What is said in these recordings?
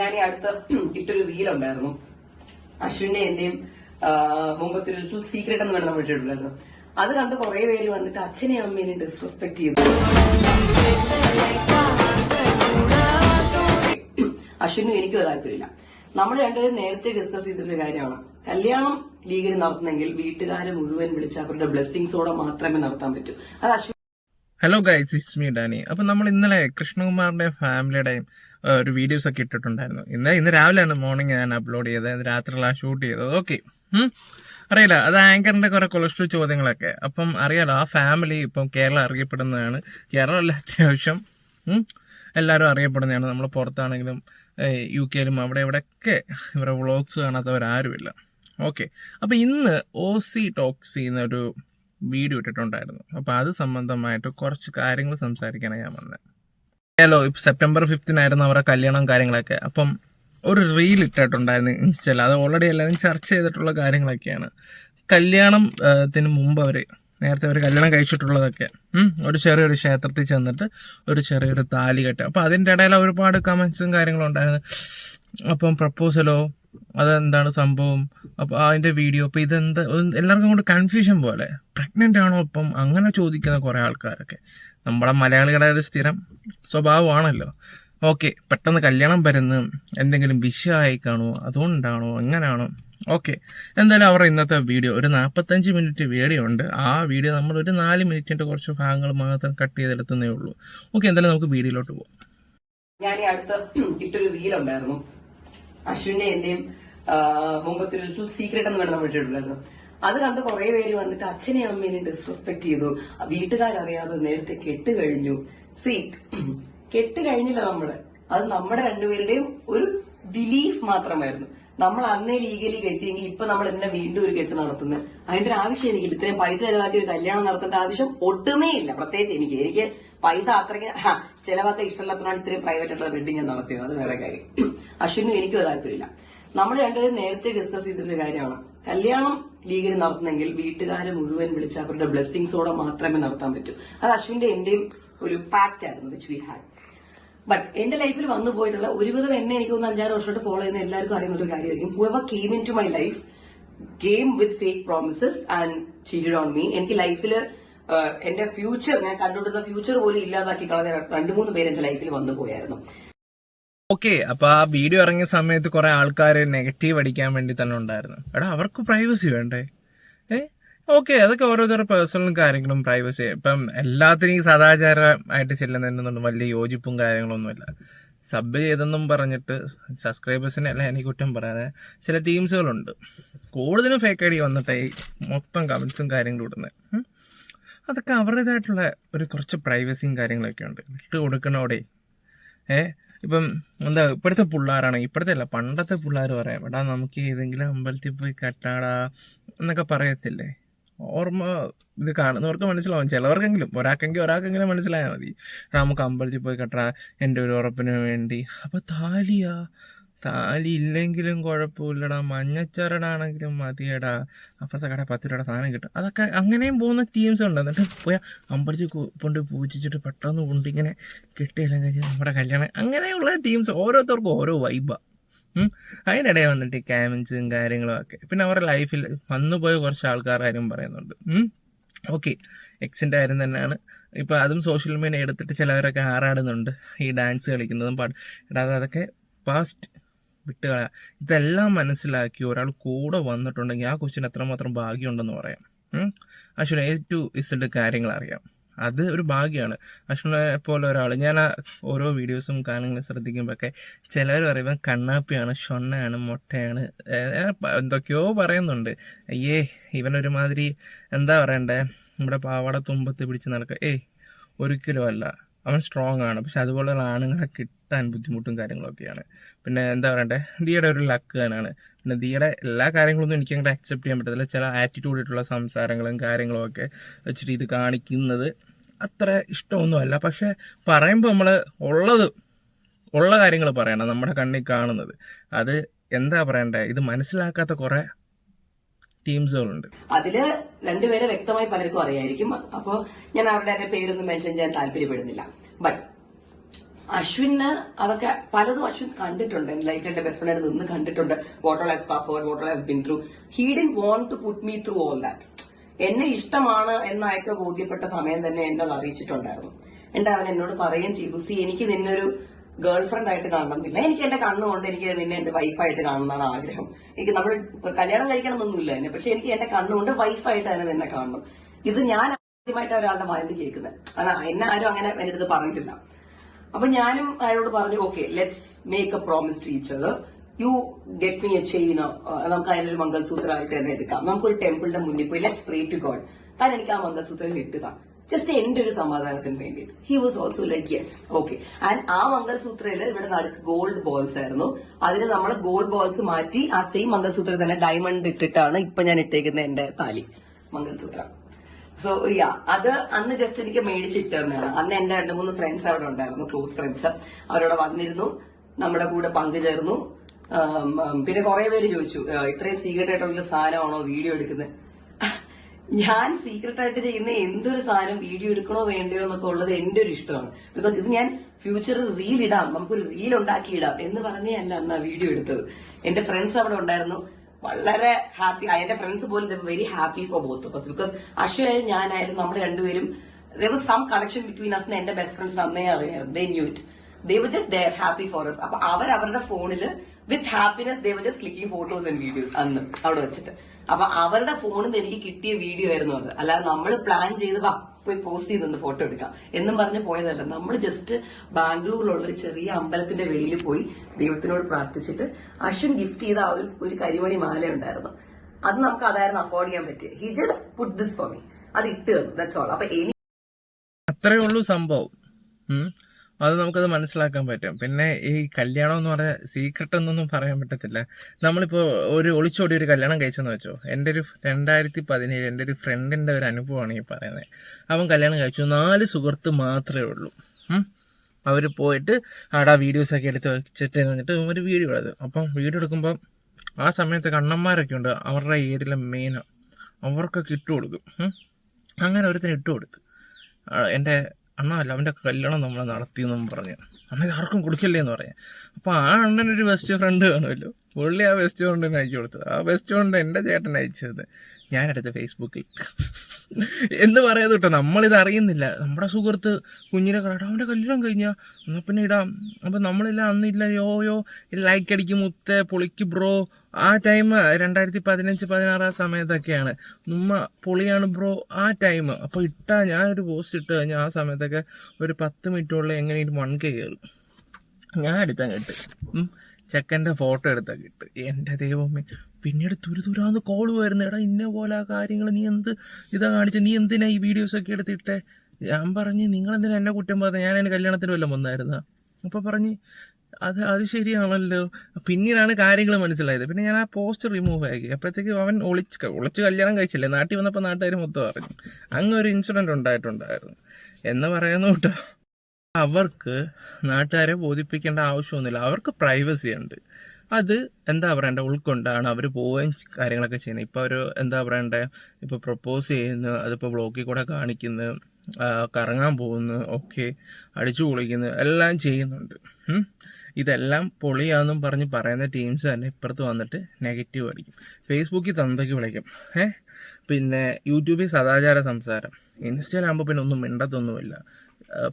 ഞാൻ ഈ അടുത്ത് ഇട്ടൊരു റീൽ ഉണ്ടായിരുന്നു. അശ്വിന്റെ എന്റെയും മുമ്പത്തെ ഒരു സീക്രട്ട് എന്ന് വേണം നമ്മൾ അത് കണ്ട് കുറെ പേര് വന്നിട്ട് അച്ഛനെയും അമ്മേനെ ഡിസ്റെസ്പെക്ട് ചെയ്തു. അശ്വിനും എനിക്കും താല്പര്യമില്ല. നമ്മൾ രണ്ടുപേരും നേരത്തെ ഡിസ്കസ് ചെയ്തിട്ടൊരു കാര്യമാണ്. കല്യാണം ലീഗിൽ നടത്തുന്നെങ്കിൽ വീട്ടുകാരെ മുഴുവൻ വിളിച്ച് അവരുടെ ബ്ലെസ്സിങ്സോടെ മാത്രമേ നടത്താൻ പറ്റൂ. അത് Ashwin hello guys it's me Dani അപ്പം നമ്മൾ ഇന്നലെ കൃഷ്ണകുമാറിന്റെ ഫാമിലിയുടെയും ഒരു വീഡിയോസ് ഒക്കെ ഇട്ടിട്ടുണ്ടായിരുന്നു. ഇന്ന് ഇന്ന് രാവിലെയാണ് മോർണിംഗ് ഞാൻ അപ്ലോഡ് ചെയ്തത്. രാത്രിയിലാണ് ഷൂട്ട് ചെയ്തത്. ഓക്കെ അറിയില്ല അത് ആങ്കറിന്റെ കുറെ കൊളസ്ട്രോൾ ചോദ്യങ്ങളൊക്കെ. അപ്പം അറിയാലോ ആ ഫാമിലി ഇപ്പം കേരളം അറിയപ്പെടുന്നതാണ്. കേരളമല്ല അത്യാവശ്യം എല്ലാവരും അറിയപ്പെടുന്നതാണ്. നമ്മൾ പുറത്താണെങ്കിലും യു കെയിലും അവിടെ ഇവിടെയൊക്കെ ഇവരുടെ വ്ളോഗ്സ് കാണാത്തവരാരുമില്ല. ഓക്കെ അപ്പം ഇന്ന് ഓ സി ടോക്സ് ഒരു വീഡിയോ ഇട്ടിട്ടുണ്ടായിരുന്നു. അപ്പോൾ അത് സംബന്ധമായിട്ട് കുറച്ച് കാര്യങ്ങൾ സംസാരിക്കാനാണ് ഞാൻ വന്നത് ഹലോ ഇപ്പം സെപ്റ്റംബർ ഫിഫ്തിനായിരുന്നു അവരുടെ കല്യാണം കാര്യങ്ങളൊക്കെ. അപ്പം ഒരു റീൽ ഇട്ടിട്ടുണ്ടായിരുന്നു ഇൻസ്റ്റയിൽ. അത് ഓൾറെഡി എല്ലാവരും ചർച്ച ചെയ്തിട്ടുള്ള കാര്യങ്ങളൊക്കെയാണ്. കല്യാണത്തിന് മുമ്പ് അവർ നേരത്തെ അവർ കല്യാണം കഴിച്ചിട്ടുള്ളതൊക്കെ ഒരു ചെറിയൊരു ക്ഷേത്രത്തിൽ ചെന്നിട്ട് ഒരു ചെറിയൊരു താലി കെട്ട്. അപ്പം അതിന്റെ ഇടയിൽ ഒരുപാട് കമൻസും കാര്യങ്ങളും ഉണ്ടായിരുന്നു. അപ്പം പ്രപ്പോസലോ അതെന്താണ് സംഭവം? അപ്പോൾ അതിന്റെ വീഡിയോ അപ്പോൾ ഇതെന്താ എല്ലാവർക്കും കൂടെ കൺഫ്യൂഷൻ പോലെ. പ്രഗ്നന്റ് ആണോ ഇപ്പം? അങ്ങനെ ചോദിക്കുന്ന കുറേ ആൾക്കാരൊക്കെ. നമ്മുടെ മലയാളികളുടെ ഒരു സ്ഥിരം സ്വഭാവമാണല്ലോ. ഓക്കെ പെട്ടെന്ന് കല്യാണം വരുന്ന. എന്തെങ്കിലും വിഷയമായി കാണുമോ? അതുകൊണ്ടാണോ? എങ്ങനെയാണോ ഓക്കെ എന്തായാലും അവരുടെ ഇന്നത്തെ വീഡിയോ ഒരു നാൽപ്പത്തഞ്ച് മിനിറ്റ് വീഡിയോ ഉണ്ട്. ആ വീഡിയോ നമ്മൾ ഒരു നാല് മിനിറ്റിന്റെ കുറച്ച് ഭാഗങ്ങൾ മാത്രം കട്ട് ചെയ്തെടുത്തതേ ഉള്ളൂ. ഓക്കെ എന്തായാലും നമുക്ക് വീഡിയോയിലോട്ട് പോകാം ഞാൻ ഈ അടുത്ത് ഇട്ടൊരു റീൽ ഉണ്ടായിരുന്നു. അശ്വിന്റെ എന്റെയും മുമ്പത്തെ ഒരു ലിറ്റിൽ സീക്രട്ട് എന്ന് വേണം നമ്മൾ ഇട്ടിട്ടുണ്ടായിരുന്നു അത് കണ്ട് കുറെ പേര് വന്നിട്ട് അച്ഛനെ അമ്മേനെ ഡിസ്റെസ്പെക്ട് ചെയ്തു. വീട്ടുകാരറിയാതെ നേരത്തെ കെട്ട് കഴിഞ്ഞു. സീ കെട്ട് കഴിഞ്ഞില്ല നമ്മൾ. അത് നമ്മുടെ രണ്ടുപേരുടെയും ഒരു ബിലീഫ് മാത്രമായിരുന്നു. നമ്മൾ അന്നേ ലീഗലി കെട്ടിയെങ്കിൽ ഇപ്പൊ നമ്മൾ എന്നെ വീണ്ടും ഒരു കെട്ട് നടത്തുന്നത് അതിന്റെ ആവശ്യം എനിക്ക് ഇത്രയും പൈസ ചെലവാക്കി ഒരു കല്യാണം നടത്തേണ്ട ആവശ്യം ഒട്ടുമേ ഇല്ല. പ്രത്യേകിച്ച് എനിക്ക് എനിക്ക് പൈസ അത്രയ്ക്ക് ചിലവാക്കാൻ ഇഷ്ടമില്ലാത്തതാണ് ഇത്രയും പ്രൈവറ്റ് ആയിട്ടുള്ള വെഡിങ് നടത്തിയത്. അത് വേറെ കാര്യം. അശ്വിനും എനിക്കും താല്പര്യമില്ല. നമ്മൾ രണ്ടുപേരും നേരത്തെ ഡിസ്കസ് ചെയ്തിട്ടൊരു കാര്യമാണ്. കല്യാണം ലീഗലി നടത്തുന്നെങ്കിൽ വീട്ടുകാരെ മുഴുവൻ വിളിച്ച് അവരുടെ ബ്ലെസ്സിങ്സോടെ മാത്രമേ നടത്താൻ പറ്റൂ. അത് അശ്വിന്റെ എന്റെയും ഒരു പാക്റ്റ് ആയിരുന്നു വിച്ച് വി ഹാഡ് ബട്ട് എന്റെ ലൈഫിൽ വന്നു പോയിട്ടുള്ള ഒരുവിധം എന്നെ എനിക്ക് ഒന്ന് അഞ്ചാറ് വർഷമായിട്ട് ഫോളോ ചെയ്യുന്ന എല്ലാവർക്കും അറിയുന്ന ഒരു കാര്യമായിരിക്കും whoever came into my life game with fake promises and cheated on me എനിക്ക് ലൈഫിൽ എന്റെ ഫ്യൂച്ചർ ഞാൻ കണ്ടുകൊണ്ടിരുന്ന ഫ്യൂച്ചർ പോലും ഇല്ലാതാക്കി കളഞ്ഞ രണ്ടു മൂന്ന് പേര് എന്റെ ലൈഫിൽ വന്നു പോയായിരുന്നു. ഓക്കെ അപ്പൊ ആ വീഡിയോ ഇറങ്ങിയ സമയത്ത് കുറെ ആൾക്കാർ നെഗറ്റീവ് അടിക്കാൻ വേണ്ടി തന്നെ ഉണ്ടായിരുന്നു. എടാ അവർക്ക് പ്രൈവസി വേണ്ടേ? ഏ ഓക്കെ അതൊക്കെ ഓരോരുത്തരുടെ പേഴ്സണലും കാര്യങ്ങളും പ്രൈവസി ഇപ്പം എല്ലാത്തിനും സദാചാരമായിട്ട് ചെല്ലുന്നതിനൊന്നും വലിയ യോജിപ്പും കാര്യങ്ങളൊന്നുമില്ല. സബ് ചെയ്തെന്നും പറഞ്ഞിട്ട് സബ്സ്ക്രൈബേഴ്സിനെ അല്ല എനിക്ക് കുറ്റം പറയാതെ ചില ടീംസുകളുണ്ട് കൂടുതലും ഫേക്ക് ഐ ഡി വന്നിട്ട് ഈ മൊത്തം കമൻസും കാര്യങ്ങളും ഇടുന്നത്. അതൊക്കെ അവരുടേതായിട്ടുള്ള ഒരു കുറച്ച് പ്രൈവസിയും കാര്യങ്ങളൊക്കെ ഉണ്ട്. ഇട്ട് കൊടുക്കണോടെ ഏ ഇപ്പം എന്താ ഇപ്പോഴത്തെ പിള്ളേരാണ് ഇപ്പോഴത്തെ അല്ല പണ്ടത്തെ പിള്ളേർ പറയാം എടാ നമുക്ക് ഏതെങ്കിലും അമ്പലത്തിൽ പോയി കെട്ടാടാ എന്നൊക്കെ പറയത്തില്ലേ? ഓർമ്മ ഇത് കാണുന്നവർക്ക് മനസ്സിലാവും. ചിലവർക്കെങ്കിലും ഒരാൾക്കെങ്കിലും ഒരാൾക്കെങ്കിലും മനസ്സിലായാൽ മതി. നമുക്ക് അമ്പലത്തിൽ പോയി കെട്ടാ എന്റെ ഒരു ഉറപ്പിന് വേണ്ടി. അപ്പോൾ താലിയാ? താലി ഇല്ലെങ്കിലും കുഴപ്പമില്ലടാ. മഞ്ഞച്ചരടാണെങ്കിലും മതിയടാ. അപ്പുറത്തെ കട പത്ത് രൂപയുടെ സാധനം കിട്ടും. അതൊക്കെ അങ്ങനെയും പോകുന്ന ടീംസ് ഉണ്ട്. എന്നിട്ട് പോയാൽ അമ്പലത്തിൽ കൊണ്ട് പൂജിച്ചിട്ട് പെട്ടെന്ന് കൊണ്ട് ഇങ്ങനെ കിട്ടിയില്ലെങ്കിൽ നമ്മുടെ കല്യാണം. അങ്ങനെയുള്ള ടീംസ് ഓരോരുത്തർക്കും ഓരോ വൈബാണ് അതിനിടെ വന്നിട്ട് ക്യാമൻസും കാര്യങ്ങളും ഒക്കെ. പിന്നെ അവരുടെ ലൈഫിൽ വന്നുപോയ കുറച്ച് ആൾക്കാർ ആരും പറയുന്നുണ്ട്. ഓക്കെ. എക്സിന്റെ കാര്യം തന്നെയാണ്. ഇപ്പോൾ അതും സോഷ്യൽ മീഡിയ എടുത്തിട്ട് ചിലവരൊക്കെ ആറാടുന്നുണ്ട് ഈ ഡാൻസ് കളിക്കുന്നതും പാട്ട് ഇടാതെ അതൊക്കെ പാസ്റ്റ് വിട്ടുകള ഇതെല്ലാം മനസ്സിലാക്കി ഒരാൾ കൂടെ വന്നിട്ടുണ്ടെങ്കിൽ ആ കൊച്ചിന് എത്രമാത്രം ഭാഗ്യമുണ്ടെന്ന് പറയാം. അശ്വിന് എ ടു ഇസഡ് കാര്യങ്ങൾ അറിയാം അത് ഒരു ഭാഗ്യമാണ് അഷ്ണനെ പോലെ ഒരാൾ ഞാൻ ആ ഓരോ വീഡിയോസും കാര്യങ്ങളും ശ്രദ്ധിക്കുമ്പോഴൊക്കെ ചിലർ പറയുമ്പോൾ കണ്ണാപ്പിയാണ് ഷൊണ്ണയാണ് മുട്ടയാണ് എന്തൊക്കെയോ പറയുന്നുണ്ട്. അയ്യേ ഇവനൊരുമാതിരി എന്താ പറയണ്ടേ? നമ്മുടെ പാവാട തുമ്പത്ത് പിടിച്ച് നടക്കുക ഏയ് ഒരിക്കലും അല്ല. അവൻ സ്ട്രോങ് ആണ്. പക്ഷെ അതുപോലെയുള്ള ആണുങ്ങളെ കിട്ടാൻ ബുദ്ധിമുട്ടും കാര്യങ്ങളൊക്കെയാണ്. പിന്നെ എന്താ പറയണ്ടേ? ദിയുടെ ഒരു ലക്ക് തന്നെയാണ്. പിന്നെ ദിയുടെ എല്ലാ കാര്യങ്ങളൊന്നും എനിക്ക് അങ്ങോട്ട് അക്സെപ്റ്റ് ചെയ്യാൻ പറ്റത്തില്ല. ചില ആറ്റിറ്റ്യൂഡ് ആയിട്ടുള്ള സംസാരങ്ങളും കാര്യങ്ങളും ഒക്കെ വെച്ചിട്ട് ഇത് കാണിക്കുന്നത് അത്ര ഇഷ്ടമൊന്നുമല്ല. പക്ഷെ പറയുമ്പോൾ നമ്മൾ ഉള്ളത് ഉള്ള കാര്യങ്ങൾ പറയണം നമ്മുടെ കണ്ണിൽ കാണുന്നത്. അത് എന്താ പറയണ്ടേ? ഇത് മനസ്സിലാക്കാത്ത കുറെ ടീംസുകളുണ്ട്. അതിൽ രണ്ടുപേരെ വ്യക്തമായി പലർക്കും അറിയായിരിക്കും. അപ്പോ ഞാൻ അവരുടെ പേരൊന്നും മെൻഷൻ ചെയ്യാൻ താല്പര്യപ്പെടുന്നില്ല. ബട്ട് അശ്വിന് അതൊക്കെ പലതും അശ്വിൻ കണ്ടിട്ടുണ്ട്. ലൈഫിൽ എന്റെ ബെസ്റ്റ് ഫ്രണ്ട് നിന്ന് കണ്ടിട്ടുണ്ട്. What have suffered what have been through he didn't want to put me through all that എന്നെ ഇഷ്ടമാണ് എന്ന് അയക്ക് ബോധ്യപ്പെട്ട സമയം തന്നെ എന്നെ അറിയിച്ചിട്ടുണ്ടായിരുന്നു. എന്റെ അവൻ എന്നോട് പറയുകയും ചെയ്തു സി എനിക്ക് നിന്നൊരു ഗേൾ ഫ്രണ്ട് ആയിട്ട് കാണണമെന്നില്ല. എനിക്ക് എന്റെ കണ്ണുകൊണ്ട് എനിക്ക് നിന്നെ എന്റെ വൈഫായിട്ട് കാണണമെന്നാണ് ആഗ്രഹം. എനിക്ക് നമ്മൾ കല്യാണം കഴിക്കണമെന്നൊന്നുമില്ല എന്നെ പക്ഷെ എനിക്ക് എന്റെ കണ്ണുകൊണ്ട് വൈഫായിട്ട് തന്നെ നിന്നെ കാണണം. ഇത് ഞാൻ ആദ്യമായിട്ട് ഒരാളുടെ വായന കേൾക്കുന്നത്. കാരണം എന്നെ ആരും അങ്ങനെ എന്റെ അടുത്ത് പറഞ്ഞിട്ടില്ല. അപ്പൊ ഞാനും അയാളോട് പറഞ്ഞു okay let's make a promise to each other you get me a chain നമുക്ക് അതിനൊരു മംഗൾസൂത്രമായിട്ട് തന്നെ എടുക്കാം. നമുക്കൊരു ടെമ്പിളിന്റെ മുന്നിൽ പോയി ലെറ്റ്സ് പ്രേ ടു ഗോഡ് താൻ എനിക്ക് ആ മംഗൾസൂത്രം കിട്ടുക ജസ്റ്റ് എന്റെ ഒരു സമാധാനത്തിന് വേണ്ടിയിട്ട്. He was also like yes okay and ആ മംഗൾസൂത്രയിൽ ഇവിടെ നടുക്ക് ഗോൾഡ് ബോൾസ് ആയിരുന്നു. അതിന് നമ്മൾ ഗോൾഡ് ബോൾസ് മാറ്റി ആ സെയിം മംഗൾസൂത്രം തന്നെ ഡയമണ്ട് ഇട്ടിട്ടാണ് ഇപ്പൊ ഞാൻ ഇട്ടേക്കുന്ന എന്റെ താലി മംഗൾസൂത്രം. സോ യാ അത് അന്ന് ജസ്റ്റ് എനിക്ക് മേടിച്ചിട്ട് തന്നെയാണ് അന്ന് എന്റെ രണ്ട് മൂന്ന് ഫ്രണ്ട്സ് അവിടെ ഉണ്ടായിരുന്നു ക്ലോസ് ഫ്രണ്ട്സ് അവരവിടെ വന്നിരുന്നു നമ്മുടെ കൂടെ പങ്കുചേർന്നു പിന്നെ കുറെ പേര് ചോദിച്ചു "ആ, ഇത്രയും സീക്രട്ട് ആയിട്ടുള്ള സാധനമാണോ വീഡിയോ എടുക്കുന്നത് ഞാൻ സീക്രട്ട് ആയിട്ട് ചെയ്യുന്ന എന്തൊരു സാധനം വീഡിയോ എടുക്കണോ വേണ്ടയോ എന്നൊക്കെ ഉള്ളത് എന്റെ ഒരു ഇഷ്ടമാണ്. ബിക്കോസ് ഇത് ഞാൻ ഫ്യൂച്ചറിൽ റീൽ ഇടാം നമുക്കൊരു റീൽ ഉണ്ടാക്കി ഇടാം എന്ന് പറഞ്ഞേ അല്ല അന്ന് വീഡിയോ എടുത്തത്. എന്റെ ഫ്രണ്ട്സ് അവിടെ ഉണ്ടായിരുന്നു. വളരെ ഹാപ്പി എന്റെ ഫ്രണ്ട്സ് പോലും very happy for both because അശ്വനായാലും ഞാനായാലും നമ്മൾ രണ്ടുപേരും there was some connection between us എന്റെ ബെസ്റ്റ് ഫ്രണ്ട്സ് അന്നേ അറിയാം they knew it they were just there happy for us. അപ്പൊ അവർ അവരുടെ ഫോണിൽ with happiness they were just clicking photos and videos അന്ന് അവിടെ വെച്ചിട്ട്. അപ്പൊ അവരുടെ ഫോണിൽ നിന്ന് എനിക്ക് കിട്ടിയ വീഡിയോ ആയിരുന്നു അത്. അല്ലാതെ നമ്മൾ പ്ലാൻ ചെയ്ത് വാ പോയി പോസ്റ്റ് ചെയ്തൊന്ന് ഫോട്ടോ എടുക്കാം. എന്നും പറഞ്ഞ് പോയതല്ല. നമ്മൾ ജസ്റ്റ് ബാംഗ്ലൂരിലുള്ള ഒരു ചെറിയ അമ്പലത്തിന്റെ വെളിയിൽ പോയി ദൈവത്തിനോട് പ്രാർത്ഥിച്ചിട്ട് അശ്വിൻ ഗിഫ്റ്റ് ചെയ്ത ആ ഒരു കരിമണി മാല ഉണ്ടായിരുന്നു. അത് നമുക്ക് അതായിരുന്നു അഫോർഡ് ചെയ്യാൻ പറ്റിയത്. He just put this for me അത് ഇട്ട് തന്നു. ദാറ്റ്സ് ഓൾ അപ്പൊ എനിക്ക് അത്രേ ഉള്ളൂ സംഭവം. അത് നമുക്കത് മനസ്സിലാക്കാൻ പറ്റും. പിന്നെ ഈ കല്യാണം എന്ന് പറഞ്ഞാൽ സീക്രട്ട് എന്നൊന്നും പറയാൻ പറ്റത്തില്ല. നമ്മളിപ്പോൾ ഒരു ഒളിച്ചോടി ഒരു കല്യാണം കഴിച്ചെന്ന് വെച്ചോ. എന്റെ ഒരു രണ്ടായിരത്തി പതിനേഴ് എന്റെ ഒരു ഫ്രണ്ടിന്റെ ഒരു അനുഭവമാണ് ഈ പറയുന്നത് അവൻ കല്യാണം കഴിച്ചു. നാല് സുഹൃത്ത് മാത്രമേ ഉള്ളൂ. അവർ പോയിട്ട് ആടാ വീഡിയോസൊക്കെ എടുത്ത് വെച്ചിട്ട് എന്നിട്ട് ഒരു വീഡിയോ എടുത്തു അപ്പം വീഡിയോ എടുക്കുമ്പോൾ ആ സമയത്ത് കണ്ണന്മാരൊക്കെ ഉണ്ട്. അവരുടെ ഏരിയയിലെ മെയിനാണ് അവർക്കൊക്കെ ഇട്ട് കൊടുക്കും. അങ്ങനെ ഒരുത്തിന് ഇട്ട് കൊടുത്തു. എന്റെ അണ്ണ അല്ല അവന്റെ കല്യാണം നമ്മൾ നടത്തി എന്നും പറഞ്ഞു. അണ്ണ ഇത് ആർക്കും കൊടുക്കല്ലേ എന്ന് പറയാം. അപ്പോൾ ആ അണ്ണനൊരു ബെസ്റ്റ് ഫ്രണ്ട് കാണുമല്ലോ. പുള്ളി ആ ബെസ്റ്റ് ഫ്രണ്ടിന് അയച്ചു കൊടുത്തത് ആ ബെസ്റ്റ് ഫ്രണ്ട് എന്റെ ചേട്ടൻ അയച്ചത്. ഞാനെടുത്ത ഫേസ്ബുക്കിൽ എന്ന് പറയാതെ കേട്ടോ നമ്മളിത് അറിയുന്നില്ല. നമ്മുടെ സുഹൃത്ത് കുഞ്ഞിനെ കണ്ടാ അവന്റെ കല്യാണം കഴിഞ്ഞാൽ എന്നാൽ പിന്നെ ഇടാം. അപ്പം നമ്മളില്ല അന്നില്ല യോ യോ ലൈക്ക് അടിക്കും മുത്തേ പൊളിക്ക് ബ്രോ ആ ടൈം രണ്ടായിരത്തി പതിനഞ്ച് പതിനാറ് ആ സമയത്തൊക്കെയാണ്. ഉമ്മ പൊളിയാണ് ബ്രോ ആ ടൈം അപ്പോൾ ഇട്ടാ ഞാനൊരു പോസ്റ്റ് ഇട്ട് കഴിഞ്ഞാൽ ആ സമയത്തൊക്കെ ഒരു പത്ത് മിനിറ്റുള്ളിൽ എങ്ങനെയും വൺ കെ കയറും ഞാൻ എടുത്താൽ കിട്ട്. ചെക്കന്റെ ഫോട്ടോ എടുത്താൽ കിട്ട് എന്റെ ദൈവമേ പിന്നീട് തുരുതുരാന്ന് കോൾ വരുന്ന. എടാ ഇന്ന പോലെ ആ കാര്യങ്ങൾ നീ എന്ത് ഇതാ കാണിച്ച? നീ എന്തിനാ ഈ വീഡിയോസൊക്കെ എടുത്തിട്ടെ ഞാൻ പറഞ്ഞ് നിങ്ങളെന്തിനാ എന്നെ കുറ്റം പറഞ്ഞത് ഞാൻ എന്റെ കല്യാണത്തിന് വല്ലതും വന്നായിരുന്ന? അപ്പോൾ പറഞ്ഞ് അത് അത് ശരിയാണല്ലോ. പിന്നീടാണ് കാര്യങ്ങൾ മനസ്സിലായത്. പിന്നെ ഞാൻ ആ പോസ്റ്റ് റിമൂവ് ആക്കി അപ്പോഴത്തേക്ക് അവൻ ഒളിച്ച് ഒളിച്ച് കല്യാണം കഴിച്ചില്ലേ? നാട്ടിൽ വന്നപ്പോൾ നാട്ടുകാർ മൊത്തം അറിഞ്ഞു. അങ്ങ് ഒരു ഇൻസിഡന്റ് ഉണ്ടായിട്ടുണ്ടായിരുന്നു. എന്ന് പറയുന്നു കേട്ടോ. അവർക്ക് നാട്ടുകാരെ ബോധിപ്പിക്കേണ്ട ആവശ്യമൊന്നുമില്ല. അവർക്ക് പ്രൈവസി ഉണ്ട്. അത് എന്താ പറയണ്ടേ ഉൾക്കൊണ്ടാണ് അവർ പോവുകയും കാര്യങ്ങളൊക്കെ ചെയ്യുന്നത്. ഇപ്പോൾ അവർ എന്താ പറയണ്ടേ ഇപ്പോൾ പ്രപ്പോസ് ചെയ്യുന്നു അതിപ്പോൾ ബ്ലോക്കിൽ കൂടെ കാണിക്കുന്നു കറങ്ങാൻ പോകുന്നു ഓക്കെ അടിച്ചു പൊളിക്കുന്നു എല്ലാം ചെയ്യുന്നുണ്ട്. ഇതെല്ലാം പൊളിയാന്നും പറഞ്ഞ് പറയുന്ന ടീംസ് തന്നെ ഇപ്പുറത്ത് വന്നിട്ട് നെഗറ്റീവ് അടിക്കും. ഫേസ്ബുക്കിൽ തന്തയ്ക്ക് വിളിക്കും. ഏഹ് പിന്നെ യൂട്യൂബിൽ സദാചാര സംസാരം. ഇൻസ്റ്റയിലാകുമ്പോൾ പിന്നെ ഒന്നും മിണ്ടത്തൊന്നുമില്ല.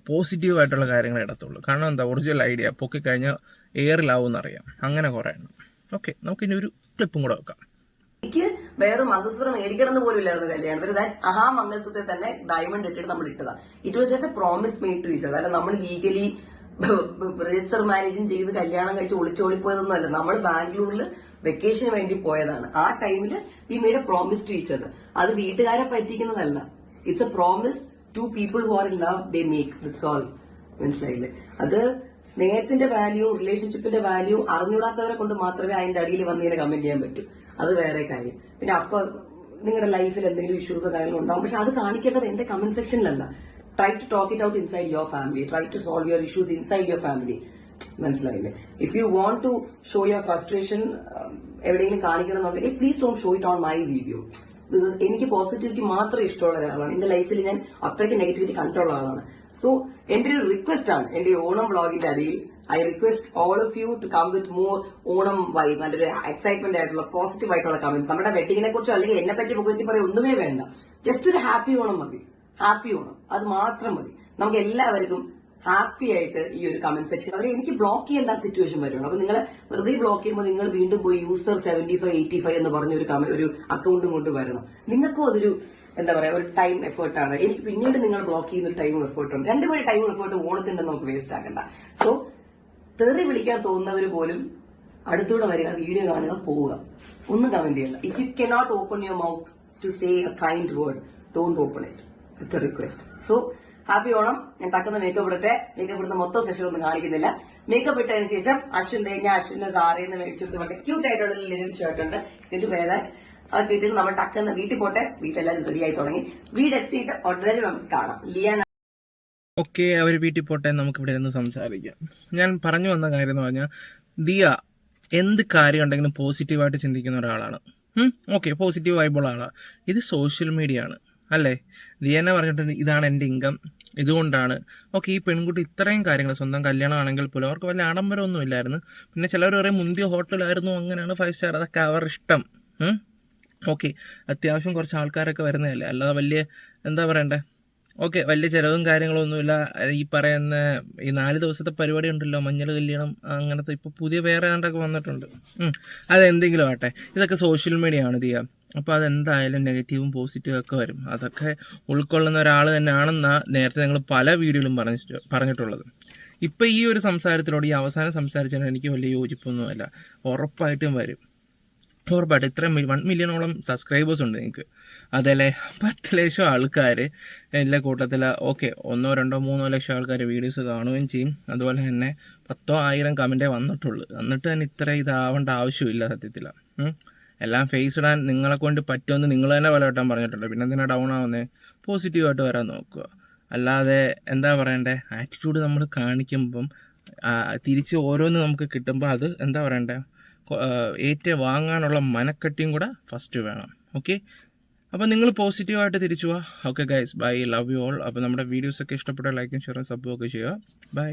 പോസിറ്റീവ് ആയിട്ടുള്ള കാര്യങ്ങൾ ഇടത്തുള്ളൂ. കാരണം എന്താ? ഒറിജിനൽ ഐഡിയ പൊക്കി കഴിഞ്ഞാൽ എയറിലാവും എന്നറിയാം അങ്ങനെ കുറേ എണ്ണം. ഓക്കെ നമുക്കിനി ഒരു ക്ലിപ്പും കൂടെ വെക്കാം. എനിക്ക് വേറെ മംഗൾസൂത്രം മേടിക്കണം എന്ന് പോലും ഇല്ലായിരുന്നു കല്യാണത്തിന് ദാൻ മംഗൾസൂത്രത്തിൽ തന്നെ ഡയമണ്ട് ഇട്ടിട്ട് നമ്മൾ ഇട്ടതാ. It was just a promise made to each കാരണം നമ്മൾ ലീഗലി രജിസ്റ്റർ മാരേജും ചെയ്ത് കല്യാണം കഴിച്ച് ഒളിച്ചോടിപ്പോയതൊന്നും അല്ല. നമ്മൾ ബാംഗ്ലൂരിൽ വെക്കേഷന് വേണ്ടി പോയതാണ്. ആ ടൈമിൽ ഈ made a promise to each അത് അത് വീട്ടുകാരെ പറ്റിക്കുന്നതല്ല. It's a promise to people who are in love they make it's all മനസ്സിലായില്ലേ? അത് സ്നേഹത്തിന്റെ വാല്യൂ റിലേഷൻഷിപ്പിന്റെ വാല്യൂ അറിഞ്ഞൂടാത്തവരെ കൊണ്ട് മാത്രമേ അതിന്റെ അടിയിൽ വന്ന് ഇങ്ങനെ കമന്റ് ചെയ്യാൻ പറ്റൂ. അത് വേറെ കാര്യം. പിന്നെ അഫ്കോഴ്സ് നിങ്ങളുടെ ലൈഫിൽ എന്തെങ്കിലും ഇഷ്യൂസോ കാര്യങ്ങളോ ഉണ്ടാവും. പക്ഷെ അത് കാണിക്കേണ്ടത് എന്റെ comment സെക്ഷനിലല്ല try to talk it out inside your family try to solve your issues inside your family മനസ്സിലായില്ലേ? If you want to show your frustration എവിടെയെങ്കിലും കാണിക്കണം എന്നുണ്ടെങ്കിൽ please don't show it on my video എനിക്ക് positivity മാത്രമേ ഇഷ്ടമുള്ള ഒരാളാണ്. എന്റെ ലൈഫിൽ ഞാൻ അത്രയ്ക്ക് നെഗറ്റിവിറ്റി കണ്ടുള്ള ആളാണ്. സോ എന്റെ ഒരു റിക്വസ്റ്റ് ആണ്. എന്റെ ഓണം വ്ളോഗിന്റെ അടിയിൽ I request all of you to come with more Onam why നല്ലൊരു എക്സൈറ്റ്മെന്റ് ആയിട്ടുള്ള പോസിറ്റീവ് ആയിട്ടുള്ള കമന്റ് നമ്മുടെ വെഡിങ്ങിനെ കുറിച്ചോ അല്ലെങ്കിൽ എന്നെ പറ്റി പുകഴ്ത്തി പറയാൻ ഒന്നുമേ വേണ്ട. ജസ്റ്റ് ഒരു ഹാപ്പി ഓണം മതി. ഹാപ്പി ഓണം. അത് മാത്രം മതി. നമുക്ക് എല്ലാവർക്കും ഹാപ്പി ആയിട്ട് ഈ ഒരു കമന്റ് സെക്ഷൻ അവർ എനിക്ക് ബ്ലോക്ക് ചെയ്യേണ്ട സിറ്റുവേഷൻ വരുള്ളൂ അപ്പൊ നിങ്ങൾ വെറുതെ ബ്ലോക്ക് ചെയ്യുമ്പോൾ നിങ്ങൾ വീണ്ടും പോയി user seventy five eighty five എന്ന് പറഞ്ഞ ഒരു ഒരു അക്കൗണ്ടും കൊണ്ട് വരണം. നിങ്ങൾക്കും അതൊരു എന്താ പറയാ ഒരു ടൈം എഫേർട്ടാണ് എനിക്ക് പിന്നീട് നിങ്ങൾ ബ്ലോക്ക് ചെയ്യുന്ന ഒരു ടൈമും എഫേർട്ടുണ്ട് രണ്ടുപേരും ടൈം എഫേർട്ട് ഓണത്തിന്റെ നമുക്ക് വേസ്റ്റ് ആക്കണ്ട. സോ തെറി വിളിക്കാൻ തോന്നുന്നവർ പോലും അടുത്തൂടെ വരിക വീഡിയോ കാണുക പോവുക. ഒന്നും കമന്റ് ചെയ്യണ്ട. If you can not open your mouth to say a kind word don't open it it's request so happy Onam. ഞാൻ തക്കുന്ന മേക്കപ്പ് ഇടട്ടെ. മേക്കപ്പ് ഇടുന്ന മൊത്തം സെഷൻ ഒന്നും കാണിക്കുന്നില്ല. മേക്കപ്പ് ഇട്ടതിന് ശേഷം അശ്വിന്റെ ഞാൻ അശ്വിന്റെ സാറേന്ന് മേടിച്ചെടുത്ത് വളരെ ക്യൂട്ട് ആയിട്ടുള്ള ലിനൻ ഷർട്ട് ഉണ്ട്. എന്നിട്ട് വേറെ. അത് കിട്ടി നമ്മൾ ടക്കുന്ന വീട്ടിൽ പോട്ടെ. വീട്ടിലെല്ലാവരും റെഡി ആയി തുടങ്ങി. വീടെത്തിയിട്ട് ഉടനെ നമുക്ക് കാണാം. ലിയാൻ ഓക്കെ അവർ വീട്ടിൽ പോട്ടെ. നമുക്ക് ഇവിടെ ഇരുന്ന് സംസാരിക്കാം. ഞാൻ പറഞ്ഞു വന്ന കാര്യം എന്ന് പറഞ്ഞാൽ ദിയ എന്ത് കാര്യം ഉണ്ടെങ്കിലും പോസിറ്റീവായിട്ട് ചിന്തിക്കുന്ന ഒരാളാണ്. ഓക്കെ പോസിറ്റീവ് വൈബുള്ള ആളാണ് ഇത് സോഷ്യൽ മീഡിയ ആണ്. അല്ലേ? ദിയ എന്നെ പറഞ്ഞിട്ടുണ്ട് ഇതാണ് എന്റെ ഇൻകം ഇതുകൊണ്ടാണ്. ഓക്കെ ഈ പെൺകുട്ടി ഇത്രയും കാര്യങ്ങൾ സ്വന്തം കല്യാണമാണെങ്കിൽ പോലും അവർക്ക് വലിയ ആഡംബരമൊന്നും ഇല്ലായിരുന്നു. പിന്നെ ചിലർ പറയും മുന്തിയ ഹോട്ടലായിരുന്നു അങ്ങനെയാണ് ഫൈവ് സ്റ്റാർ അതൊക്കെ അവർ ഇഷ്ടം ഓക്കെ അത്യാവശ്യം കുറച്ച് ആൾക്കാരൊക്കെ വരുന്നതല്ലേ? അല്ലാതെ വലിയ എന്താ പറയണ്ടേ? ഓക്കെ വലിയ ചിലവും കാര്യങ്ങളൊന്നുമില്ല. ഈ പറയുന്ന ഈ നാല് ദിവസത്തെ പരിപാടി ഉണ്ടല്ലോ മഞ്ഞൾ കല്യാണം അങ്ങനത്തെ ഇപ്പോൾ പുതിയ വേറെ ആണ്ടൊക്കെ വന്നിട്ടുണ്ട്. അതെന്തെങ്കിലും ആട്ടെ ഇതൊക്കെ സോഷ്യൽ മീഡിയ ആണ് ചെയ്യുക അപ്പോൾ അതെന്തായാലും നെഗറ്റീവും പോസിറ്റീവും ഒക്കെ വരും. അതൊക്കെ ഉൾക്കൊള്ളുന്ന ഒരാൾ തന്നെയാണെന്നാണ് നേരത്തെ നിങ്ങൾ പല വീഡിയോയിലും പറഞ്ഞിട്ട് പറഞ്ഞിട്ടുള്ളത്. ഇപ്പം ഈ ഒരു സംസാരത്തിനോട് ഈ അവസാനം സംസാരിച്ചതിന് എനിക്ക് വലിയ യോജിപ്പൊന്നുമല്ല. ഉറപ്പായിട്ടും വരും. ഉറപ്പായിട്ട് ഇത്രയും വൺ മില്യണോളം സബ്സ്ക്രൈബേഴ്സ് ഉണ്ട് നിങ്ങൾക്ക് അതല്ലേ? പത്ത് ലക്ഷം ആൾക്കാർ എല്ലാ കൂട്ടത്തിൽ ഓക്കെ ഒന്നോ രണ്ടോ മൂന്നോ ലക്ഷം ആൾക്കാർ വീഡിയോസ് കാണുകയും ചെയ്യും. അതുപോലെ തന്നെ പത്തോ ആയിരം കമന്റേ വന്നിട്ടുള്ളൂ. എന്നിട്ട് തന്നെ ഇത്ര ഇതാവേണ്ട ആവശ്യമില്ല സത്യത്തിൽ ഉം. എല്ലാം ഫേസ് ഇടാൻ നിങ്ങളെ കൊണ്ട് പറ്റുമെന്ന് നിങ്ങൾ തന്നെ പല വട്ടം പറഞ്ഞിട്ടുണ്ട്. പിന്നെ എന്തിനാ ഡൗൺ ആവുന്നത് പോസിറ്റീവായിട്ട് വരാൻ നോക്കുക. അല്ലാതെ എന്താ പറയണ്ടേ? ആറ്റിറ്റ്യൂഡ് നമ്മൾ കാണിക്കുമ്പം തിരിച്ച് ഓരോന്ന് നമുക്ക് കിട്ടുമ്പോൾ അത് എന്താ പറയണ്ടേ? ഏറ്റ വാങ്ങാനുള്ള മനക്കെട്ടിയും കൂടെ ഫസ്റ്റ് വേണം. ഓക്കെ അപ്പോൾ നിങ്ങൾ പോസിറ്റീവായിട്ട് തിരിച്ചു പോവാ okay guys bye love you all അപ്പോൾ നമ്മുടെ വീഡിയോസൊക്കെ ഇഷ്ടപ്പെട്ട ലൈക്കും ഷെയറും സബ്ബും ഒക്കെ ചെയ്യുക. ബൈ